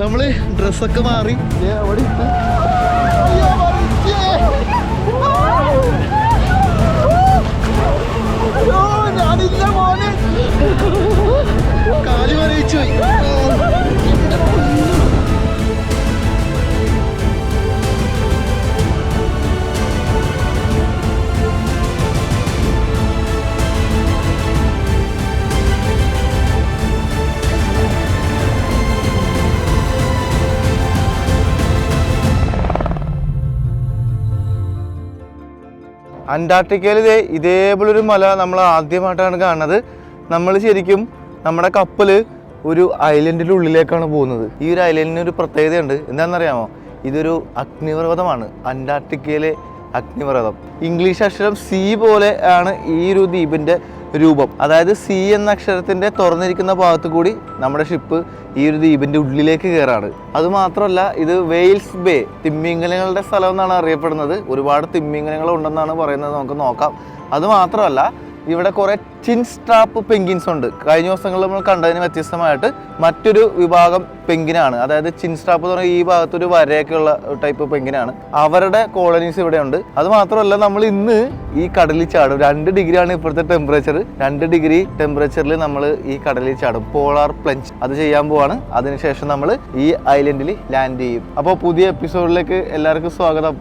നമ്മൾ ഡ്രസ്സൊക്കെ മാറി. അവിടെ ഞാനില്ല മോനെ. കാൽ അന്റാർട്ടിക്കയിൽ ഇതേ ഇതേപോലൊരു മല നമ്മൾ ആദ്യമായിട്ടാണ് കാണുന്നത്. നമ്മൾ ശരിക്കും നമ്മുടെ കപ്പൽ ഒരു ഐലൻഡിന്റെ ഉള്ളിലേക്കാണ് പോകുന്നത്. ഈ ഒരു ഐലൻഡിന് ഒരു പ്രത്യേകതയുണ്ട്. എന്താണെന്നറിയാമോ? ഇതൊരു അഗ്നിപർവതമാണ്. അന്റാർട്ടിക്കയിലെ അഗ്നിപർവതം. ഇംഗ്ലീഷ് അക്ഷരം സി പോലെ ആണ് ഈ ഒരു ദ്വീപിന്റെ രൂപം. അതായത് സി എന്ന അക്ഷരത്തിന്റെ തുറന്നിരിക്കുന്ന ഭാഗത്ത് കൂടി നമ്മുടെ ഷിപ്പ് ഈ ഒരു ദ്വീപിന്റെ ഉള്ളിലേക്ക് കയറാണ്. അതുമാത്രമല്ല ഇത് വെയിൽസ് ബേ തിമ്മിംഗലങ്ങളുടെ സ്ഥലം എന്നാണ് അറിയപ്പെടുന്നത്. ഒരുപാട് തിമ്മിംഗലങ്ങൾ ഉണ്ടെന്നാണ് പറയുന്നത്. നമുക്ക് നോക്കാം. അതുമാത്രമല്ല ഇവിടെ കുറെ ചിൻ സ്ട്രാപ്പ് പെങ്കിൻസ് ഉണ്ട്. കഴിഞ്ഞ ദിവസങ്ങളിൽ നമ്മൾ കണ്ടതിന് വ്യത്യസ്തമായിട്ട് മറ്റൊരു വിഭാഗം പെങ്കിനാണ് അതായത് ചിൻ സ്ട്രാപ്പ് എന്ന് പറഞ്ഞാൽ ഈ ഭാഗത്തൊരു വരയൊക്കെയുള്ള ടൈപ്പ് പെങ്കിനാണ് അവരുടെ കോളനീസ് ഇവിടെ ഉണ്ട് അത് മാത്രമല്ല നമ്മൾ ഇന്ന് ഈ കടലിൽ ചാടും. രണ്ട് ഡിഗ്രിയാണ് ഇപ്പോഴത്തെ ടെമ്പറേച്ചർ രണ്ട് ഡിഗ്രി ടെമ്പറേച്ചറിൽ നമ്മൾ ഈ കടലിൽ ചാടും. പോളാർ പ്ലഞ്ച് അത് ചെയ്യാൻ പോവാണ്. അതിനുശേഷം നമ്മൾ ഈ ഐലൻഡിൽ ലാൻഡ് ചെയ്യും. അപ്പോൾ പുതിയ എപ്പിസോഡിലേക്ക് എല്ലാവർക്കും സ്വാഗതം.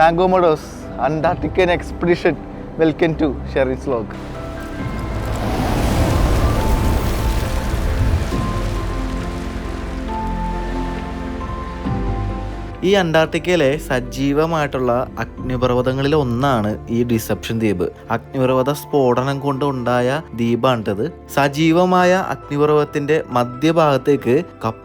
മാംഗോ മോഡോസ് അന്റാർട്ടിക്കൻ എക്സ്പെഡിഷൻ വെൽക്കം ടു ഷെറിൻ സ്ലോക്ക് ഈ അന്റാർട്ടിക്കയിലെ സജീവമായിട്ടുള്ള അഗ്നിപർവതങ്ങളിൽ ഒന്നാണ് ഈ ഡിസപ്ഷൻ ദ്വീപ്. അഗ്നിപർവത സ്ഫോടനം കൊണ്ട് ഉണ്ടായ ദ്വീപാണിട്ടത് സജീവമായ അഗ്നിപർവതത്തിന്റെ മധ്യഭാഗത്തേക്ക്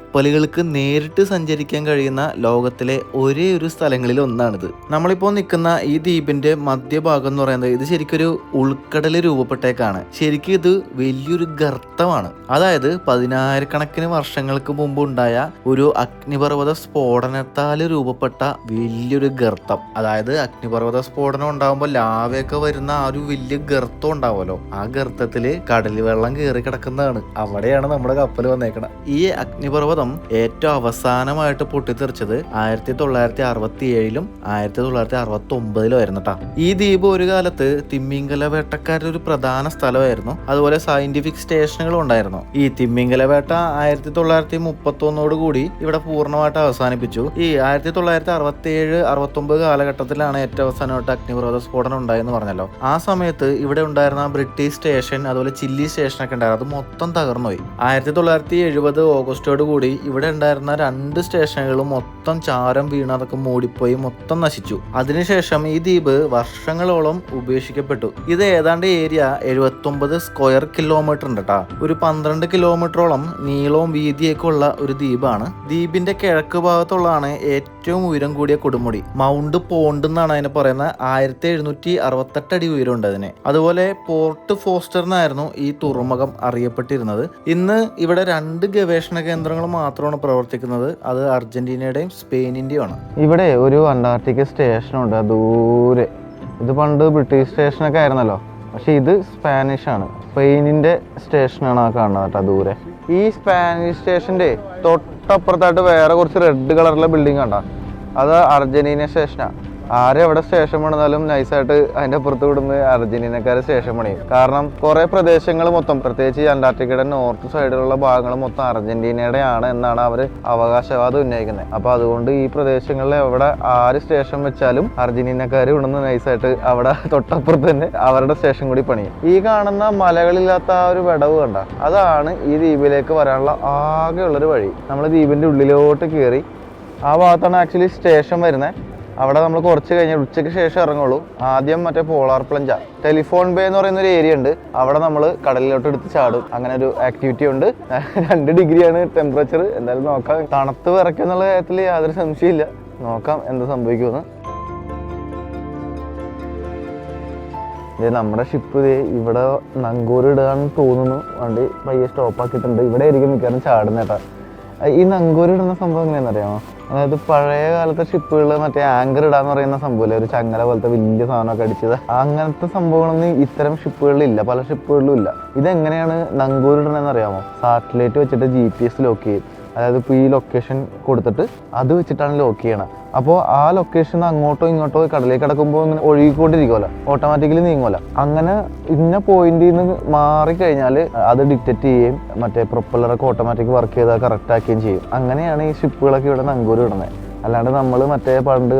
കപ്പലുകൾക്ക് നേരിട്ട് സഞ്ചരിക്കാൻ കഴിയുന്ന ലോകത്തിലെ ഒരേ ഒരു സ്ഥലങ്ങളിൽ ഒന്നാണിത്. നമ്മളിപ്പോൾ നിൽക്കുന്ന ഈ ദ്വീപിന്റെ മധ്യഭാഗം എന്ന് പറയുന്നത് ഇത് ശരിക്കൊരു ഉൾക്കടൽ രൂപപ്പെട്ടേക്കാണ്. ശരിക്കും ഇത് വലിയൊരു ഗർത്തമാണ്. അതായത് പതിനായിരക്കണക്കിന് വർഷങ്ങൾക്ക് മുമ്പ് ഉണ്ടായ ഒരു അഗ്നിപർവത സ്ഫോടനത്താൽ രൂപപ്പെട്ട വലിയൊരു ഗർത്തം. അതായത് അഗ്നിപർവത സ്ഫോടനം ഉണ്ടാകുമ്പോൾ ലാവയൊക്കെ വരുന്ന ആ ഒരു വലിയ ഗർത്തം ഉണ്ടാവുമല്ലോ. ആ ഗർത്തത്തിൽ കടൽ വെള്ളം കയറി കിടക്കുന്നതാണ്. അവിടെയാണ് നമ്മുടെ കപ്പൽ വന്നേക്കണം ഈ അഗ്നിപർവതം ഏറ്റവും അവസാനമായിട്ട് പൊട്ടിത്തെറിച്ചത് ആയിരത്തി തൊള്ളായിരത്തി അറുപത്തി ഏഴിലും ആയിരത്തി തൊള്ളായിരത്തി അറുപത്തി ഒമ്പതിലും ആയിരുന്നു കേട്ടോ ഈ ദ്വീപ് ഒരു കാലത്ത് തിമ്മിങ്കല വേട്ടക്കാരുടെ ഒരു പ്രധാന സ്ഥലമായിരുന്നു. അതുപോലെ സയന്റിഫിക് സ്റ്റേഷനുകളും ഉണ്ടായിരുന്നു. ഈ തിമ്മിങ്കല വേട്ട ആയിരത്തി തൊള്ളായിരത്തി മുപ്പത്തി ഒന്നോട് കൂടി ഇവിടെ പൂർണമായിട്ട് അവസാനിപ്പിച്ചു. ഈ ആയിരത്തി തൊള്ളായിരത്തി അറുപത്തി ഏഴ് അറുപത്തി ഒമ്പത് കാലഘട്ടത്തിലാണ് ഏറ്റവും അവസാനമായിട്ട് അഗ്നിപർവത സ്ഫോടനം ഉണ്ടായെന്ന് പറഞ്ഞല്ലോ. ആ സമയത്ത് ഇവിടെ ഉണ്ടായിരുന്ന ബ്രിട്ടീഷ് സ്റ്റേഷൻ അതുപോലെ ചില്ലി സ്റ്റേഷനൊക്കെ ഉണ്ടായിരുന്നു. അത് മൊത്തം തകർന്നുപോയി. ആയിരത്തി തൊള്ളായിരത്തി എഴുപത് ഓഗസ്റ്റോട് കൂടി ഇവിടെ ഉണ്ടായിരുന്ന രണ്ട് സ്റ്റേഷനുകളും മൊത്തം ചാരം വീണ് അതൊക്കെ മൂടിപ്പോയി മൊത്തം നശിച്ചു. അതിനുശേഷം ഈ ദ്വീപ് വർഷങ്ങളോളം ഉപേക്ഷിക്കപ്പെട്ടു. ഇത് ഏതാണ്ട് ഏരിയ എഴുപത്തൊമ്പത് സ്ക്വയർ കിലോമീറ്റർ ഉണ്ട് കേട്ടോ ഒരു പന്ത്രണ്ട് കിലോമീറ്ററോളം നീളവും വീതിയൊക്കെ ഉള്ള ഒരു ദ്വീപാണ്. ദ്വീപിന്റെ കിഴക്ക് ഭാഗത്തുള്ളതാണ് ഏറ്റവും ഉയരം കൂടിയ കൊടുമുടി. മൗണ്ട് പോണ്ട് എന്നാണ് അതിനെ പറയുന്നത്. ആയിരത്തി എഴുന്നൂറ്റി അറുപത്തെട്ട് അടി ഉയരമുണ്ട് അതിന്. അതുപോലെ പോർട്ട് ഫോസ്റ്റർ എന്നായിരുന്നു ഈ തുറമുഖം അറിയപ്പെട്ടിരുന്നത്. ഇന്ന് ഇവിടെ രണ്ട് ഗവേഷണ കേന്ദ്രങ്ങൾ മാത്രമാണ് പ്രവർത്തിക്കുന്നത്. അത് അർജന്റീനയുടെയും സ്പെയിനിന്റെയും ആണ് ഇവിടെ ഒരു അന്റാർട്ടിക്ക സ്റ്റേഷനുണ്ട്. ദൂരെ. ഇത് പണ്ട് ബ്രിട്ടീഷ് സ്റ്റേഷനൊക്കെ ആയിരുന്നല്ലോ. പക്ഷെ ഇത് സ്പാനിഷ് ആണ്. സ്പെയിനിന്റെ സ്റ്റേഷനാണ് ആ കാണുന്നത് കേട്ടോ ദൂരെ. ഈ സ്പാനിഷ് സ്റ്റേഷന്റെ തൊട്ടപ്പുറത്തായിട്ട് വേറെ കുറച്ച് റെഡ് കളറിലെ ബിൽഡിംഗ് കണ്ട? അത് അർജന്റീന സ്റ്റേഷനാണ് ആരെ എവിടെ സ്റ്റേഷൻ പണിതാലും നൈസായിട്ട് അതിന്റെ അപ്പുറത്ത് വിടുന്ന അർജന്റീനക്കാരെ സ്റ്റേഷൻ പണിയും. കാരണം കുറെ പ്രദേശങ്ങൾ മൊത്തം പ്രത്യേകിച്ച് അന്റാർട്ടിക്കയുടെ നോർത്ത് സൈഡിലുള്ള ഭാഗങ്ങൾ മൊത്തം അർജന്റീനയുടെ ആണ് എന്നാണ് അവർ അവകാശവാദം ഉന്നയിക്കുന്നത്. അപ്പൊ അതുകൊണ്ട് ഈ പ്രദേശങ്ങളിൽ എവിടെ ആര് സ്റ്റേഷൻ വെച്ചാലും അർജന്റീനക്കാർ ഇവിടുന്ന് നൈസായിട്ട് അവിടെ തൊട്ടപ്പുറത്ത് തന്നെ അവരുടെ സ്റ്റേഷൻ കൂടി പണിയും. ഈ കാണുന്ന മലകളില്ലാത്ത ആ ഒരു വിടവ് കണ്ട അതാണ് ഈ ദ്വീപിലേക്ക് വരാനുള്ള ആകെയുള്ളൊരു വഴി. നമ്മൾ ദ്വീപിന്റെ ഉള്ളിലോട്ട് കയറി ആ ഭാഗത്താണ് ആക്ച്വലി സ്റ്റേഷൻ വരുന്നത് അവിടെ നമ്മൾ കുറച്ച് കഴിഞ്ഞ് ഉച്ചയ്ക്ക് ശേഷം ഇറങ്ങുള്ളൂ. ആദ്യം മറ്റേ പോളാർ പ്ലഞ്ച. ടെലിഫോൺ ബേ എന്ന് പറയുന്ന ഒരു ഏരിയ ഉണ്ട്. അവിടെ നമ്മൾ കടലിലോട്ട് എടുത്ത് ചാടും. അങ്ങനെ ഒരു ആക്ടിവിറ്റി ഉണ്ട്. രണ്ട് ഡിഗ്രിയാണ് ടെമ്പറേച്ചർ എന്തായാലും നോക്കാം. തണുത്ത് വിറയ്ക്കുക എന്നുള്ള കാര്യത്തിൽ യാതൊരു സംശയമില്ല നോക്കാം എന്ത് സംഭവിക്കുമെന്ന്. ഇത് നമ്മുടെ ഷിപ്പ് ഇവിടെ നങ്കൂർ ഇടാൻ തോന്നുന്നു. വണ്ടി പയ്യെ സ്റ്റോപ്പ് ആക്കിയിട്ടുണ്ട്. ഇവിടെ ആയിരിക്കും മിക്കവാറും ചാടുന്ന കേട്ടാ. ഈ നങ്കൂരി ഇടുന്ന സംഭവം എങ്ങനെയാണെന്ന് അറിയാമോ അതായത് പഴയ കാലത്തെ ഷിപ്പുകൾ മറ്റേ ആങ്കർ ഇടാന്ന് പറയുന്ന സംഭവമില്ലേ? ഒരു ചങ്ങല പോലത്തെ വലിയ സാധനമൊക്കെ അടിച്ചത്. അങ്ങനത്തെ സംഭവങ്ങളൊന്നും ഇത്തരം ഷിപ്പുകളിലില്ല പല ഷിപ്പുകളിലും ഇല്ല. ഇതെങ്ങനെയാണ് നങ്കൂർ ഇടണമെന്ന് അറിയാമോ? സാറ്റലൈറ്റ് വെച്ചിട്ട് ജി പി എസ് ലോക്ക് ചെയ്യും അതായത് ഇപ്പോൾ ഈ ലൊക്കേഷൻ കൊടുത്തിട്ട് അത് വെച്ചിട്ടാണ് ലോക്ക് ചെയ്യണം. അപ്പോൾ ആ ലൊക്കേഷൻ അങ്ങോട്ടോ ഇങ്ങോട്ടോ കടലിലേക്ക് കിടക്കുമ്പോൾ ഇങ്ങനെ ഒഴുകിക്കൊണ്ടിരിക്കുമല്ലോ ഓട്ടോമാറ്റിക്കലി നീങ്ങുമല്ലോ അങ്ങനെ ഇന്ന പോയിന്റിൽ നിന്ന് മാറിക്കഴിഞ്ഞാൽ അത് ഡിറ്റക്ട് ചെയ്യുകയും മറ്റേ പ്രൊപ്പല്ലറൊക്കെ ഓട്ടോമാറ്റിക് വർക്ക് ചെയ്താൽ കറക്റ്റ് ആക്കുകയും ചെയ്യും. അങ്ങനെയാണ് ഈ ഷിപ്പുകളൊക്കെ ഇവിടെ നങ്കൂര് ഇടുന്നത്. അല്ലാണ്ട് നമ്മൾ മറ്റേ പണ്ട്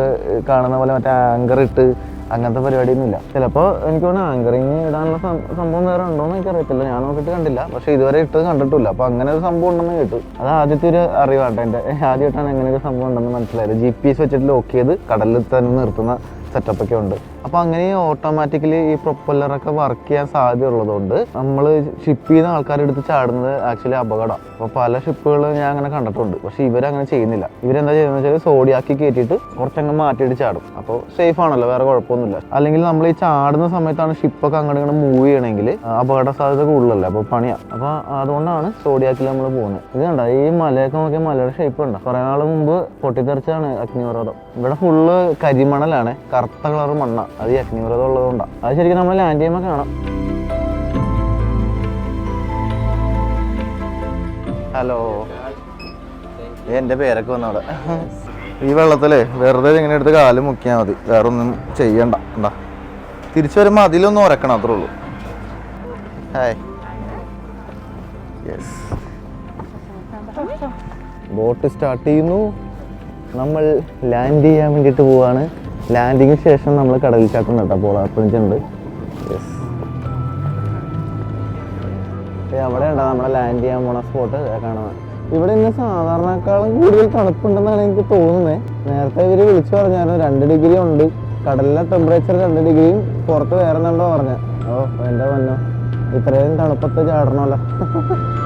കാണുന്ന പോലെ മറ്റേ ആങ്കർ ഇട്ട് അങ്ങനത്തെ പരിപാടിയൊന്നും ഇല്ല ചിലപ്പോൾ എനിക്ക് തോന്നുന്നു ആങ്കറിങ് ഇടാനുള്ള സംഭവം വേറെ ഉണ്ടോന്ന് എനിക്ക് അറിയത്തില്ല ഞാൻ നോക്കിയിട്ട് കണ്ടില്ല. പക്ഷേ ഇതുവരെ ഇട്ടത് കണ്ടിട്ടില്ല. അപ്പോൾ അങ്ങനെ ഒരു സംഭവം ഉണ്ടെന്ന് കേട്ടു. അത് ആദ്യത്തെ ഒരു അറിവാട്ടോ എന്റെ. ആദ്യമായിട്ടാണ് അങ്ങനെ ഒരു സംഭവം ഉണ്ടെന്ന് മനസ്സിലായത്. ജി പി എസ് വെച്ചിട്ട് ലോക്ക് ചെയ്ത് കടലിൽ തന്നെ നിർത്തുന്ന സെറ്റപ്പ് ഒക്കെ ഉണ്ട്. അപ്പോൾ അങ്ങനെ ഓട്ടോമാറ്റിക്കലി ഈ പ്രൊപ്പല്ലറൊക്കെ വർക്ക് ചെയ്യാൻ സാധ്യത ഉള്ളതുകൊണ്ട് നമ്മൾ ഷിപ്പ് ചെയ്യുന്ന ആൾക്കാരെടുത്ത് ചാടുന്നത് ആക്ച്വലി അപകടം. അപ്പോൾ പല ഷിപ്പുകൾ ഞാൻ അങ്ങനെ കണ്ടിട്ടുണ്ട്. പക്ഷേ ഇവരങ്ങനെ ചെയ്യുന്നില്ല. ഇവരെന്താ ചെയ്യുന്നത് വെച്ചാൽ സോഡിയാക്കി കയറ്റിയിട്ട് കുറച്ചങ്ങ് മാറ്റിയിട്ട് ചാടും. അപ്പോൾ സേഫ് ആണല്ലോ വേറെ കുഴപ്പമൊന്നുമില്ല. അല്ലെങ്കിൽ നമ്മൾ ഈ ചാടുന്ന സമയത്താണ് ഷിപ്പൊക്കെ അങ്ങോട്ട് ഇങ്ങനെ മൂവ് ചെയ്യണമെങ്കിൽ അപകട സാധ്യത കൂടുതലല്ലേ? അപ്പോൾ പണിയാണ് അപ്പോൾ അതുകൊണ്ടാണ് സോഡിയാക്കി നമ്മൾ പോകുന്നത്. ഇത് കണ്ട? ഈ മലയൊക്കെ നോക്കിയാൽ മലയുടെ ഷേപ്പ് ഉണ്ട് കുറേ നാൾ മുമ്പ് പൊട്ടിത്തെറിച്ചാണ് അഗ്നിപർവതം. ഇവിടെ ഫുള്ള് കരിമണലാണ്. കറുത്ത കളർ മണ്ണ അത് ഈ അഗ്നിപർവതം ഉള്ളതുകൊണ്ടാണ് അത് ശരിക്കും നമ്മൾ ലാൻഡ് ചെയ്യുമ്പോൾ കാണാം. ഹലോ എന്റെ പേരൊക്കെ വന്നവിടെ. ഈ വെള്ളത്തിലേ വെറുതെ ഇങ്ങനെ എടുത്ത് കാൽ മുക്കിയാൽ മതി. വേറെ ഒന്നും ചെയ്യണ്ട. എന്താ? തിരിച്ചു വരുമ്പോൾ അതിലൊന്നും ഉരക്കണം അത്രേ ഉള്ളൂ. ഹായ് യെസ് ബോട്ട് സ്റ്റാർട്ട് ചെയ്യുന്നു. നമ്മൾ ലാൻഡ് ചെയ്യാൻ വേണ്ടിയിട്ട് പോവാണ്. ലാൻഡിങ്ങിന് ശേഷം നമ്മൾ കടലിൽ ചാട്ടം കേട്ടോ പോളാർ ഉണ്ട് യെസ് അവിടെ ഉണ്ടോ നമ്മളെ ലാൻഡ് ചെയ്യാൻ പോണ സ്പോട്ട് കാണുന്നത് ഇവിടെ ഇന്ന് സാധാരണക്കാളും കൂടുതൽ തണുപ്പുണ്ടെന്നാണ് എനിക്ക് തോന്നുന്നത് നേരത്തെ ഇവർ വിളിച്ചു പറഞ്ഞായിരുന്നു രണ്ട് ഡിഗ്രി ഉണ്ട്. കടലിലെ ടെമ്പറേച്ചർ രണ്ട് ഡിഗ്രിയും പുറത്ത് വേറെ എന്നുണ്ടോ പറഞ്ഞ. ഓ എന്റെ വന്നോ ഇത്രയും തണുപ്പത്ത് ചാടണമല്ലോ.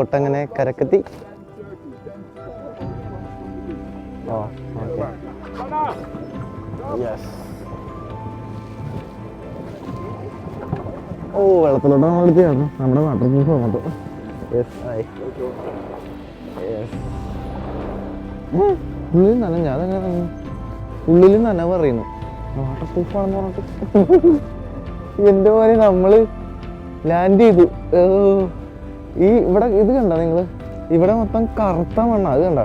ബോട്ട് അങ്ങനെ കരക്കെത്തി. ഓ യെസ് ഓ വെള്ളത്തിലോട്ട് നമ്മൾ ചേർന്നു നമ്മുടെ വാട്ടർ പ്രൂഫ് അങ്ങോട്ട് യെസ് ആയി ഉള്ളിൽ നനഞ്ഞ അതെങ്ങനെ ഉള്ളിൽ നന പറയുന്നു. വാട്ടർ പ്രൂഫ് ആണെന്ന് പറഞ്ഞിട്ട്. എന്റെ പോലെ നമ്മൾ ലാൻഡ് ചെയ്തു. ഓ, ഈ ഇവിടെ ഇത് കണ്ട നിങ്ങൾ ഇവിടെ മൊത്തം കറുത്ത മണ്ണ അത് കണ്ട?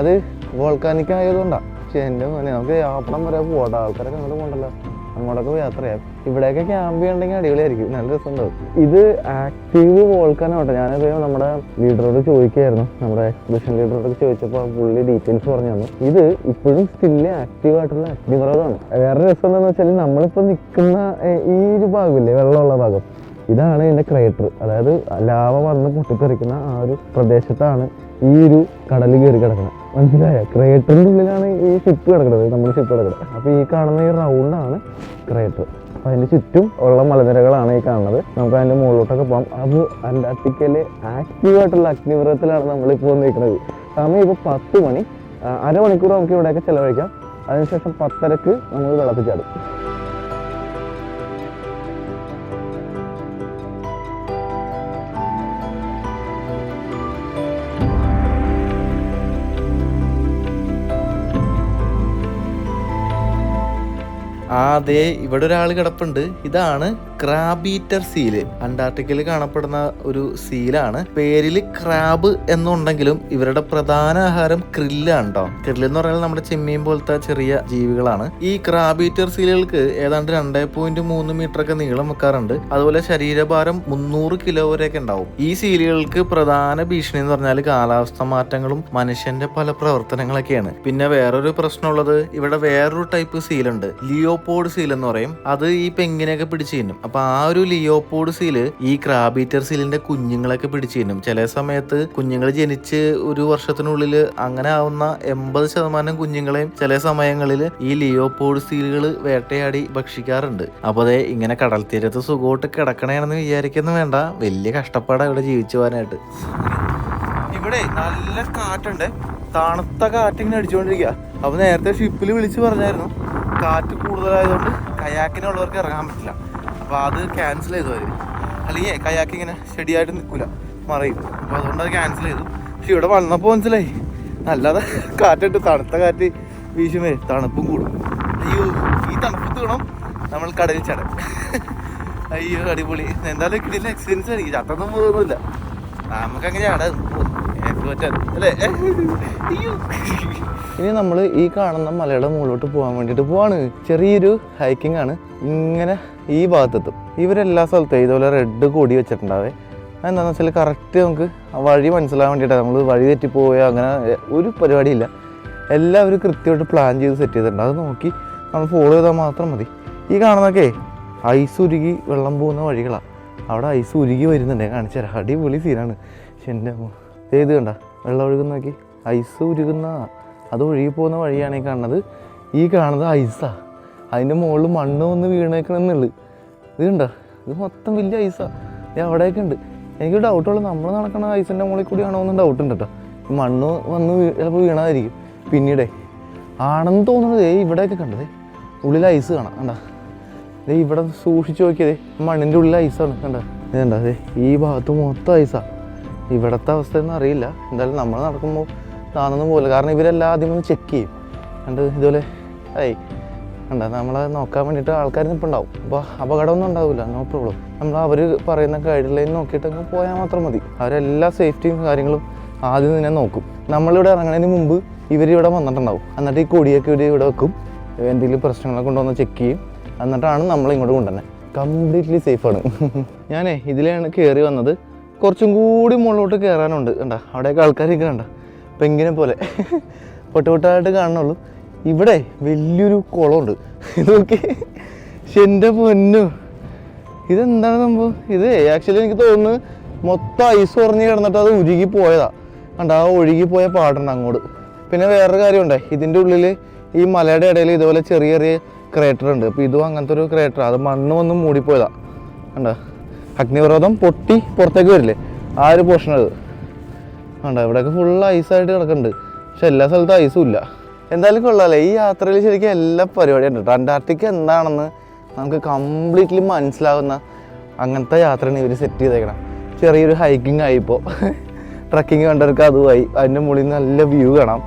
അത് വോൾക്കാനിക് ആയതുകൊണ്ടാണ് പക്ഷെ എന്റെ മോനെ നമുക്ക് യാത്രം വരെ പോകട്ടെ ആൾക്കാരൊക്കെ അങ്ങോട്ട് പോകണ്ടല്ലോ അങ്ങോട്ടൊക്കെ യാത്ര ചെയ്യാം. ഇവിടെയൊക്കെ ക്യാമ്പ് ചെയ്യണമെങ്കിൽ അടിപൊളിയായിരിക്കും. നല്ല രസം രസമുണ്ടാവും. ഇത് ആക്റ്റീവ് വോൾക്കാനോട്ടെ ഞാനത് നമ്മുടെ ലീഡറോട് ചോദിക്കുകയായിരുന്നു. നമ്മുടെ എക്സിബിഷൻ ലീഡറോട് ചോദിച്ചപ്പോൾ പുള്ളി ഡീറ്റെയിൽസ് പറഞ്ഞു തന്നു. ഇത് ഇപ്പോഴും സ്റ്റില്ല് ആക്റ്റീവ് ആയിട്ടുള്ള അഗ്നിപർവതമാണ് വേറെ രസം എന്താണെന്ന് വെച്ചാൽ നമ്മളിപ്പോൾ നിൽക്കുന്ന ഈ ഒരു ഭാഗമില്ലേ വെള്ളമുള്ള ഭാഗം. ഇതാണ് ഇതിന്റെ ക്രേറ്റർ അതായത് ലാവ വന്ന് പൊട്ടിത്തെറിക്കുന്ന ആ ഒരു പ്രദേശത്താണ് ഈ ഒരു കടൽ കയറി കിടക്കുന്നത് മനസ്സിലായ? ക്രേറ്ററിന്റെ ഉള്ളിലാണ് ഈ ഷിപ്പ് കിടക്കുന്നത് നമ്മൾ ഷിപ്പ് കിടക്കുന്നത് അപ്പൊ ഈ കാണുന്ന ഈ റൗണ്ടാണ് ക്രേറ്റർ അപ്പൊ അതിന്റെ ചുറ്റും ഉള്ള മലനിരകളാണ് ഈ കാണുന്നത്. നമുക്ക് അതിന്റെ മുകളിലോട്ടൊക്കെ പോകാം. അത് അന്റാർട്ടിക്കയിലെ ആക്റ്റീവ് ആയിട്ടുള്ള അഗ്നിപർവതത്തിലാണ് നമ്മളിപ്പോൾ നിൽക്കുന്നത് സമയം ഇപ്പോൾ പത്ത് മണി. അരമണിക്കൂർ നമുക്ക് ഇവിടെയൊക്കെ ചിലവഴിക്കാം. അതിനുശേഷം പത്തരക്ക് നമ്മൾ വെള്ളത്തിൽ ചാടും. ദേ ഇവിടെ ഒരാൾ കിടപ്പുണ്ട്. ഇതാണ് ക്രാബീറ്റർ സീൽ. അന്റാർട്ടിക്കയിൽ കാണപ്പെടുന്ന ഒരു സീലാണ്. പേരിൽ ക്രാബ് എന്നുണ്ടെങ്കിലും ഇവരുടെ പ്രധാന ആഹാരം ക്രില്ലാണ് കേട്ടോ ക്രില്ല് എന്ന് പറഞ്ഞാൽ നമ്മുടെ ചെമ്മീൻ പോലത്തെ ചെറിയ ജീവികളാണ്. ഈ ക്രാബീറ്റർ സീലുകൾക്ക് ഏതാണ്ട് രണ്ടേ പോയിന്റ് മൂന്ന് മീറ്റർ ഒക്കെ നീളം വെക്കാറുണ്ട്. അതുപോലെ ശരീരഭാരം മുന്നൂറ് കിലോ വരെയൊക്കെ ഉണ്ടാവും. ഈ സീലുകൾക്ക് പ്രധാന ഭീഷണി എന്ന് പറഞ്ഞാൽ കാലാവസ്ഥ മാറ്റങ്ങളും മനുഷ്യന്റെ പല പ്രവർത്തനങ്ങളൊക്കെയാണ്. പിന്നെ വേറൊരു പ്രശ്നമുള്ളത് ഇവിടെ വേറൊരു ടൈപ്പ് സീലുണ്ട്. ലിയോപോഡ് സീൽ എന്ന് പറയും. അത് ഈ പെങ്ങിനെയൊക്കെ പിടിച്ച് തിന്നും. അപ്പൊ ആ ഒരു ലിയോപോഡ് സീൽ ഈ ക്രാബീറ്റർ സീലിന്റെ കുഞ്ഞുങ്ങളൊക്കെ പിടിച്ച് ചില സമയത്ത് കുഞ്ഞുങ്ങൾ ജനിച്ച് ഒരു വർഷത്തിനുള്ളിൽ അങ്ങനെ ആവുന്ന എൺപത് ശതമാനം കുഞ്ഞുങ്ങളെയും ചില സമയങ്ങളിൽ ഈ ലിയോപോഡ് സീലുകൾ വേട്ടയാടി ഭക്ഷിക്കാറുണ്ട്. അപ്പൊ അതെ ഇങ്ങനെ കടൽ തീരത്ത് സുഖമായിട്ട് കിടക്കണേണെന്ന് വിചാരിക്കുന്നു വേണ്ട. വലിയ കഷ്ടപ്പാടാണ് ഇവിടെ ജീവിച്ചു പോകാനായിട്ട്. ഇവിടെ നല്ല കാറ്റുണ്ട്. തണുത്ത കാറ്റിങ്ങനെ അടിച്ചുകൊണ്ടിരിക്കുക അപ്പൊ നേരത്തെ ഷിപ്പിൽ വിളിച്ചു പറഞ്ഞായിരുന്നു. കാറ്റ് കൂടുതലായതുകൊണ്ട് കയാക്കിനുള്ളവർക്ക് ഇറങ്ങാൻ പറ്റില്ല. അപ്പൊ അത് ക്യാൻസൽ ചെയ്തു അവർ. അല്ലെങ്കിൽ കയാക്ക് ഇങ്ങനെ ശരിയായിട്ട് നിൽക്കൂല. മറിയും. അപ്പോൾ അതുകൊണ്ട് അത് ക്യാൻസൽ ചെയ്തു. പക്ഷെ ഇവിടെ വന്നപ്പോൾ മനസ്സിലായി. നല്ലത് കാറ്റിട്ട് തണുത്ത കാറ്റ് വീശുമേ തണുപ്പും കൂടും. അയ്യോ ഈ തണുപ്പ് വേണം നമ്മൾ കടലിൽ ചടം. അയ്യോ അടിപൊളി. എന്തായാലും കിട്ടിയില്ല എക്സ്പീരിയൻസ് ആയിരിക്കും. ചത്തൊന്നും പോകുന്നില്ല നമുക്കങ്ങനെ ചാടാം. അല്ലേ? ഇനി നമ്മൾ ഈ കാണുന്ന മലയുടെ മുകളിലോട്ട് പോകാൻ വേണ്ടിയിട്ട് പോവാണ്. ചെറിയൊരു ഹൈക്കിംഗ് ആണ്. ഇങ്ങനെ ഈ ഭാഗത്തെത്തും. ഇവരെല്ലാ സ്ഥലത്തും ഇതുപോലെ റെഡ് കൊടി വെച്ചിട്ടുണ്ടാവേ. എന്താണെന്ന് വെച്ചാൽ കറക്റ്റ് നമുക്ക് വഴി മനസ്സിലാകാൻ വേണ്ടിയിട്ടാണ് നമ്മൾ വഴി തെറ്റിപ്പോയോ അങ്ങനെ ഒരു പരിപാടിയില്ല. എല്ലാവരും കൃത്യമായിട്ട് പ്ലാൻ ചെയ്ത് സെറ്റ് ചെയ്തിട്ടുണ്ട്. അത് നോക്കി നമ്മൾ ഫോളോ ചെയ്താൽ മാത്രം മതി. ഈ കാണുന്നതൊക്കെ ഐസ് ഉരുകി വെള്ളം പോകുന്ന വഴികളാണ് അവിടെ ഐസ് ഉരുകി വരുന്നുണ്ട്. കാണിച്ചു തരാം അടിപൊളി സീനാണ് പക്ഷെ എന്റെ ഏത് കണ്ട? വെള്ളം ഒഴുകുന്ന നോക്കി. ഐസ് ഉരുകുന്ന അത് ഒഴുകി പോകുന്ന വഴിയാണ് ഈ കാണുന്നത്. ഈ കാണുന്നത് ഐസാ. അതിന്റെ മുകളിൽ മണ്ണ് വന്ന് വീണേക്കണമെന്നുള്ളു ഇത് കണ്ട? ഇത് മൊത്തം വലിയ ഐസാ. ഇത് അവിടെയൊക്കെ ഉണ്ട്. എനിക്ക് ഡൗട്ടുള്ളൂ നമ്മൾ നടക്കണ ഐസിന്റെ മുകളിൽ കൂടിയാണോ എന്ന് ഡൗട്ട് ഉണ്ട് കേട്ടോ. മണ്ണ് വന്ന് ചിലപ്പോൾ വീണാതിരിക്കും പിന്നീടേ ആണെന്ന് തോന്നുന്നത് ഏ ഇവിടെയൊക്കെ കണ്ടതേ ഉള്ളിൽ ഐസ് കാണാം. കണ്ട? ദേ ഇവിടെ സൂക്ഷിച്ച് നോക്കിയതേ മണ്ണിന്റെ ഉള്ളിൽ ഐസാണ്. കണ്ട? ഇതേ ഈ ഭാഗത്ത് മൊത്തം ഐസാ. ഇവിടത്തെ അവസ്ഥ ഒന്നും അറിയില്ല. എന്തായാലും നമ്മൾ നടക്കുമ്പോൾ താന്നൊന്നും പോകില്ല കാരണം ഇവരെല്ലാം ആദ്യം ഒന്ന് ചെക്ക് ചെയ്യും. കണ്ട് ഇതുപോലെ ഏയ് കണ്ട? നമ്മളെ നോക്കാൻ വേണ്ടിയിട്ട് ആൾക്കാർ നിൽപ്പുണ്ടാവും അപ്പോൾ അപകടമൊന്നും ഉണ്ടാവില്ല. നോ പ്രോബ്ലം നമ്മൾ അവർ പറയുന്ന ഗൈഡ് ലൈൻ നോക്കിയിട്ട് അങ്ങ് പോയാൽ മാത്രം മതി. അവരെല്ലാ സേഫ്റ്റിയും കാര്യങ്ങളും ആദ്യം തന്നെ നോക്കും. നമ്മളിവിടെ ഇറങ്ങുന്നതിന് മുമ്പ് ഇവരിവിടെ വന്നിട്ടുണ്ടാവും. എന്നിട്ട് ഈ കൊടിയൊക്കെ ഇവിടെ ഇവിടെ വെക്കും. എന്തെങ്കിലും പ്രശ്നങ്ങളൊക്കെ കൊണ്ടുവന്ന് ചെക്ക് ചെയ്യും. എന്നിട്ടാണ് നമ്മൾ ഇങ്ങോട്ട് കംപ്ലീറ്റ്ലി സേഫാണ് ഞാനേ ഇതിലാണ് കയറി വന്നത്. കുറച്ചും കൂടി മുകളിലോട്ട് കയറാനുണ്ട് കണ്ട അവിടെയൊക്കെ ആൾക്കാരൊക്കെ കണ്ട. പെങ്കിനെ പോലെ. പൊട്ടുപൊട്ടായിട്ട് കാണുന്നുള്ളൂ. ഇവിടെ വലിയൊരു കുളമുണ്ട്. ഇത് നോക്കി. എന്റെ പൊന്നു. ഇതെന്താണ് സംഭവം? ഇത് ആക്ച്വലി എനിക്ക് തോന്നുന്നു മൊത്തം ഐസ് ഉറഞ്ഞ് കിടന്നിട്ട് അത് ഉരുകി പോയതാ. കണ്ട ആ ഒഴുകി പോയ പാടുണ്ട് അങ്ങോട്ട്. പിന്നെ വേറൊരു കാര്യമുണ്ട്. ഇതിന്റെ ഉള്ളിൽ ഈ മലയുടെ ഇടയിൽ ഇതുപോലെ ചെറിയ ചെറിയ ക്രേറ്റർ ഉണ്ട്. അപ്പോൾ ഇതും അങ്ങനത്തെ ഒരു ക്രേറ്റർ അത് മണ്ണ് വന്ന് മൂടിപ്പോയതാ. കണ്ട? അഗ്നിപർവതം പൊട്ടി പുറത്തേക്ക് വരില്ലേ? ആ ഒരു പോർഷൻ അത്. വേണ്ട ഇവിടെയൊക്കെ ഫുൾ ഐസായിട്ട് കിടക്കുന്നുണ്ട്. പക്ഷെ എല്ലാ സ്ഥലത്തും ഐസും ഇല്ല. എന്തായാലും കൊള്ളാലേ. ഈ യാത്രയിൽ ശരിക്കും എല്ലാ പരിപാടിയും ഉണ്ട്. അന്റാർട്ടിക്ക എന്താണെന്ന് നമുക്ക് കംപ്ലീറ്റ്ലി മനസ്സിലാവുന്ന അങ്ങനത്തെ യാത്രയാണ് ഇവർ സെറ്റ് ചെയ്തേക്കണം. ചെറിയൊരു ഹൈക്കിംഗ് ആയി ഇപ്പോൾ ട്രക്കിങ് കണ്ടവർക്ക് അതുമായി. അതിന്റെ മുകളിൽ നല്ല വ്യൂ കാണാം.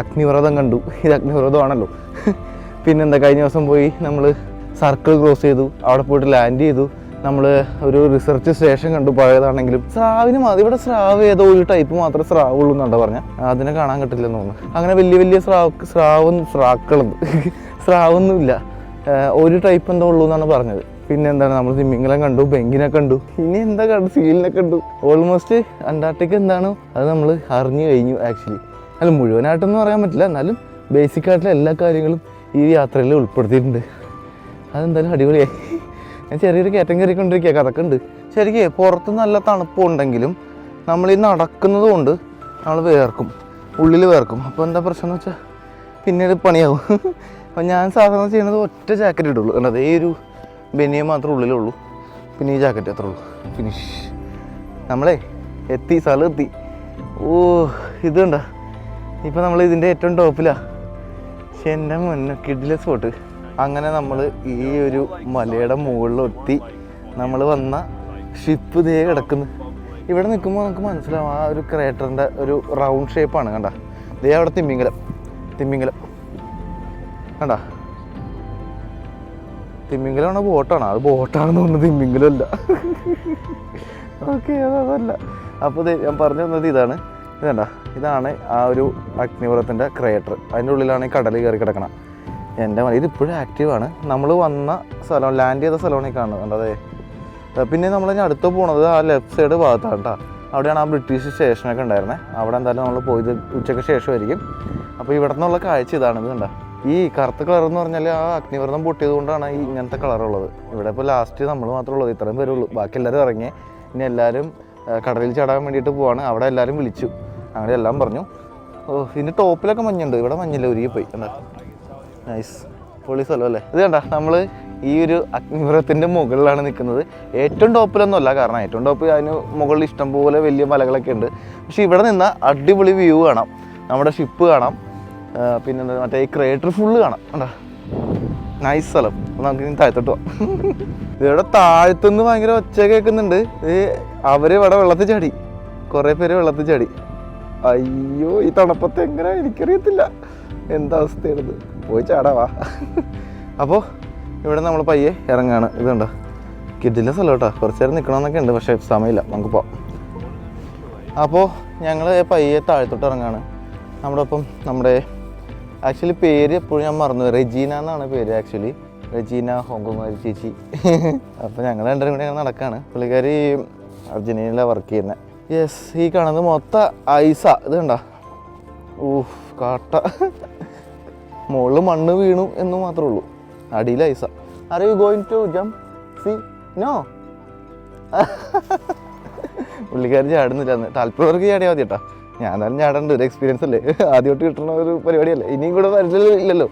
അഗ്നിവ്രതം കണ്ടു. ഇത് അഗ്നിവ്രതമാണല്ലോ പിന്നെന്താ കഴിഞ്ഞ ദിവസം പോയി നമ്മൾ സർക്കിൾ ക്രോസ് ചെയ്തു. അവിടെ പോയിട്ട് ലാൻഡ് ചെയ്തു. നമ്മൾ ഒരു റിസർച്ച് സ്റ്റേഷൻ കണ്ടു പഴയതാണെങ്കിലും. സ്രാവിന് ഇവിടെ സ്രാവ് ഏതോ ഒരു ടൈപ്പ് മാത്രമേ സ്രാവ് ഉള്ളൂ എന്നാണ് പറഞ്ഞ അതിനെ കാണാൻ കിട്ടില്ല എന്ന് തോന്നുന്നു. അങ്ങനെ വലിയ വലിയ സ്രാവ് സ്രാവും സ്രാക്കളുണ്ട് സ്രാവൊന്നുമില്ല. ഒരു ടൈപ്പ് എന്തോ ഉള്ളൂ എന്നാണ് പറഞ്ഞത്. പിന്നെ എന്താണ്? നമ്മൾ തിമ്മിങ്ങലം കണ്ടു ബെങ്കിനെ കണ്ടു. ഇനി എന്താ കണ്ടു? സീലിനെ കണ്ടു. ഓൾമോസ്റ്റ് അന്റാർട്ടിക്ക എന്താണ്? അത് നമ്മൾ അറിഞ്ഞു കഴിഞ്ഞു ആക്ച്വലി അല്ല മുഴുവനായിട്ടൊന്നും പറയാൻ പറ്റില്ല. എന്നാലും ബേസിക് ആയിട്ടുള്ള എല്ലാ കാര്യങ്ങളും ഈ യാത്രയിൽ ഉൾപ്പെടുത്തിയിട്ടുണ്ട്. അതെന്തായാലും അടിപൊളിയായി. ഞാൻ ചെറിയൊരു കയറ്റം കയറിക്കൊണ്ടിരിക്കുക കഥക്ക് ഉണ്ട് ശരിക്കും പുറത്ത് നല്ല തണുപ്പുണ്ടെങ്കിലും നമ്മൾ ഈ നടക്കുന്നത് കൊണ്ട് നമ്മൾ വേർക്കും ഉള്ളിൽ വേർക്കും. അപ്പോൾ എന്താ പ്രശ്നം എന്ന് വെച്ചാൽ പിന്നീട് പണിയാവും. അപ്പം ഞാൻ സാധാരണ ചെയ്യുന്നത് ഒറ്റ ജാക്കറ്റ് ഇടുള്ളൂ. കാരണം അതേ ഒരു ബനിയ മാത്രമേ ഉള്ളിലുള്ളൂ. പിന്നെ ഈ ജാക്കറ്റ് അത്രേ ഉള്ളൂ. ഫിനിഷ് നമ്മളെ എത്തി സ്ഥലം എത്തി. ഓ ഇത് കണ്ട. ഇപ്പം നമ്മൾ ഇതിന്റെ ഏറ്റവും ടോപ്പിലാണ് പക്ഷെ എന്റെ മുന്നേ കിഡിലെ സ്പോട്ട് അങ്ങനെ നമ്മൾ ഈ ഒരു മലയുടെ മുകളിലെത്തി നമ്മൾ വന്ന ഷിപ്പ് ദേ കിടക്കുന്നു. ഇവിടെ നിൽക്കുമ്പോൾ നമുക്ക് മനസ്സിലാവും ആ ഒരു ക്രേറ്ററിന്റെ ഒരു റൗണ്ട് ഷേപ്പാണ് കണ്ട? ദേ അവിടെ തിമ്മിങ്കലം തിമ്മിങ്കലം കണ്ട? തിമ്മിങ്കലമാണ് ബോട്ടാണ് അത് ബോട്ടാണെന്ന് തോന്നുന്നു തിമ്മിങ്കലമല്ല ഓക്കെ അതല്ല. അപ്പോൾ ഞാൻ പറഞ്ഞു തന്നത് ഇതാണ്. ഇതണ്ട ഇതാണ് ആ ഒരു അഗ്നിപുരത്തിന്റെ ക്രേറ്റർ അതിന്റെ ഉള്ളിലാണ് ഈ കടൽ കയറി കിടക്കണം. എന്റെ മതി ഇതിപ്പോഴും ആക്റ്റീവാണ് നമ്മൾ വന്ന സ്ഥലം ലാൻഡ് ചെയ്ത സ്ഥലമാണ് ഈ കാണുന്നത് അതെ പിന്നെ നമ്മൾ ഇനി അടുത്ത് പോണത് ആ ലെഫ്റ്റ് സൈഡ് ഭാഗത്താണ് കേട്ടോ അവിടെയാണ് ആ ബ്രിട്ടീഷ് സ്റ്റേഷനൊക്കെ ഉണ്ടായിരുന്നത് അവിടെ എന്തായാലും നമ്മൾ പോയത് ഉച്ചയ്ക്ക് ശേഷമായിരിക്കും. അപ്പോൾ ഇവിടെ നിന്നുള്ള കാഴ്ച ഇതാണ്. ഇത് കണ്ട? ഈ കറുത്ത കളർ എന്ന് പറഞ്ഞാൽ ആ അഗ്നിവ്രതം പൊട്ടിയത് കൊണ്ടാണ് ഈ ഇങ്ങനത്തെ കളറുള്ളത് ഇവിടെ ഇപ്പോൾ ലാസ്റ്റ് നമ്മൾ മാത്രമേ ഉള്ളൂ. ഇത്രയും പേരുള്ളൂ. ബാക്കി എല്ലാവരും ഇറങ്ങി. ഇനി എല്ലാവരും കടലിൽ ചാടാൻ വേണ്ടിയിട്ട് പോവാണ്. അവിടെ എല്ലാവരും വിളിച്ചു. അങ്ങനെ എല്ലാം പറഞ്ഞു. ഓ ഇതിന്റെ ടോപ്പിലൊക്കെ മഞ്ഞുണ്ട്. ഇവിടെ മഞ്ഞില്ല. ഉരുകി പോയി കണ്ട? നൈസ് പൊളി സ്ഥലം അല്ലേ? ഇത് കണ്ട നമ്മൾ ഈ ഒരു അഗ്നിപുരത്തിന്റെ മുകളിലാണ് നിൽക്കുന്നത് ഏറ്റവും ടോപ്പിലൊന്നുമല്ല കാരണം ഏറ്റവും ടോപ്പ് അതിന് മുകളിൽ ഇഷ്ടംപോലെ വലിയ മലകളൊക്കെ ഉണ്ട്. പക്ഷേ ഇവിടെ നിന്ന് അടിപൊളി വ്യൂ കാണാം. നമ്മുടെ ഷിപ്പ് കാണാം. പിന്നെ മറ്റേ ഈ ക്രേറ്റർ ഫുള്ള് കാണാം. കണ്ടോ? നൈസ് സ്ഥലം. നമുക്ക് ഇനി താഴ്ത്തിട്ട് പോവാം. ഇവിടെ താഴ്ത്തുനിന്ന് ഭയങ്കര ഒച്ച കേൾക്കുന്നുണ്ട്. അവർ ഇവിടെ വെള്ളത്തിൽ ചാടി. കുറേ പേര് വെള്ളത്തിൽ ചാടി. അയ്യോ ഈ തണുപ്പത്ത് എങ്ങനെ എനിക്കറിയത്തില്ല. എന്താ അവസ്ഥയാണിത്? പോയി ചാടാവാ അപ്പോൾ ഇവിടെ നമ്മൾ പയ്യെ ഇറങ്ങാണ്. ഇതുണ്ടോ കിഡിലെ സ്ഥലം കേട്ടോ കുറച്ച് നേരം നിൽക്കണമെന്നൊക്കെ ഉണ്ട് പക്ഷേ സമയമില്ല. നമുക്ക് പോവാം. അപ്പോൾ ഞങ്ങൾ പയ്യെ താഴത്തോട്ട് ഇറങ്ങാണ്. നമ്മുടെ ഒപ്പം നമ്മുടെ ആക്ച്വലി പേര് എപ്പോഴും ഞാൻ മറന്നു. റെജീന എന്നാണ് പേര് ആക്ച്വലി റെജീന ഹോങ്കുമാരി ചേച്ചി. അപ്പോൾ ഞങ്ങൾ രണ്ടുപേരും കൂടി ഞങ്ങൾ നടക്കുകയാണ് പുള്ളിക്കാരി അർജന്റീനയിലാണ് വർക്ക് ചെയ്യുന്നത് യെസ് ഈ കാണുന്നത് മൊത്തം ഐസ. ഇത് കണ്ട? ഊഫ് കാട്ട. മുകളിൽ മണ്ണ് വീണു എന്ന് മാത്രമേ ഉള്ളൂ. അടിയിൽ ice. Are you going to jump see no പുള്ളിക്കാരൻ ചാടുന്നില്ല എന്ന് താല്പര്യമുള്ളവർക്ക് ചാടിയാൽ മതി കേട്ടോ. ഞാൻ എന്തായാലും ചാടേണ്ട ഒരു എക്സ്പീരിയൻസ് അല്ലേ? ആദ്യമായിട്ട് കിട്ടുന്ന ഒരു പരിപാടിയല്ലേ? ഇനിയും കൂടെ പരിചയമില്ലല്ലോ